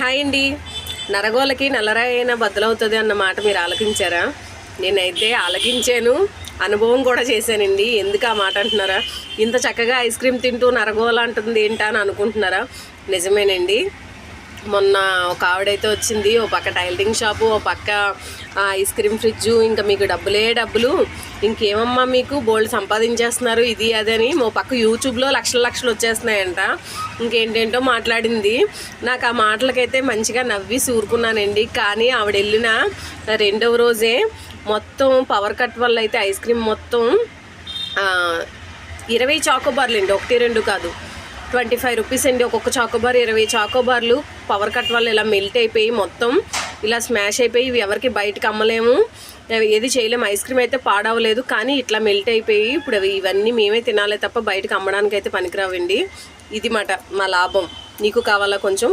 Hi అండి. నరగోలకి నల్లరాయైనా బద్దలవుతుంది అన్నమాట మీరు ఆలకించారా? నేనైతే ఆలకించాను. అనుభవం కూడా చేశానండి. ఎందుకు ఆ మాట అంటున్నారా? ఇంత చక్కగా ఐస్ క్రీమ్ తింటూ నరగోల అంటుంది ఏంటా అని అనుకుంటున్నారా? నిజమేనండి. మొన్న ఒక ఆవిడైతే వచ్చింది ఓ పక్క టైలరింగ్ షాపు ఓ పక్క ఐస్ క్రీమ్ ఫ్రిడ్జ్ ఇంకా మీకు డబ్బులే డబ్బులు. ఇంకేమమ్మా మీకు? బోల్డ్ సంపాదించేస్తున్నారు ఇది అదని ఓ పక్క యూట్యూబ్లో లక్షల లక్షలు వచ్చేస్తున్నాయంట. ఇంకేంటేంటో మాట్లాడింది. నాకు ఆ మాటలకైతే మంచిగా నవ్వి సూరుకున్నానండి. కానీ ఆవిడ వెళ్ళిన రెండవ రోజే మొత్తం పవర్ కట్ వల్ల అయితే ఐస్ క్రీమ్ మొత్తం ఇరవై చాకోబార్లు అండి ఒకటి రెండు కాదు. ట్వంటీ ఫైవ్ రూపీస్ అండి. ఒక్కొక్క చాకోబార్ ఇరవై చాకోబార్లు. పవర్ కట్ వల్ల ఇలా మెల్ట్ అయిపోయి మొత్తం ఇలా స్మాష్ అయిపోయి ఇవి ఎవరికి బయటకు అమ్మలేము. ఏది చేయలేము. ఐస్ క్రీమ్ అయితే పాడవలేదు. కానీ ఇట్లా మెల్ట్ అయిపోయి ఇప్పుడు అవి ఇవన్నీ మేమే తినాలి తప్ప బయటకు అమ్మడానికి అయితే పనికిరావండి. ఇది మాట మా లాభం. నీకు కావాలా కొంచెం?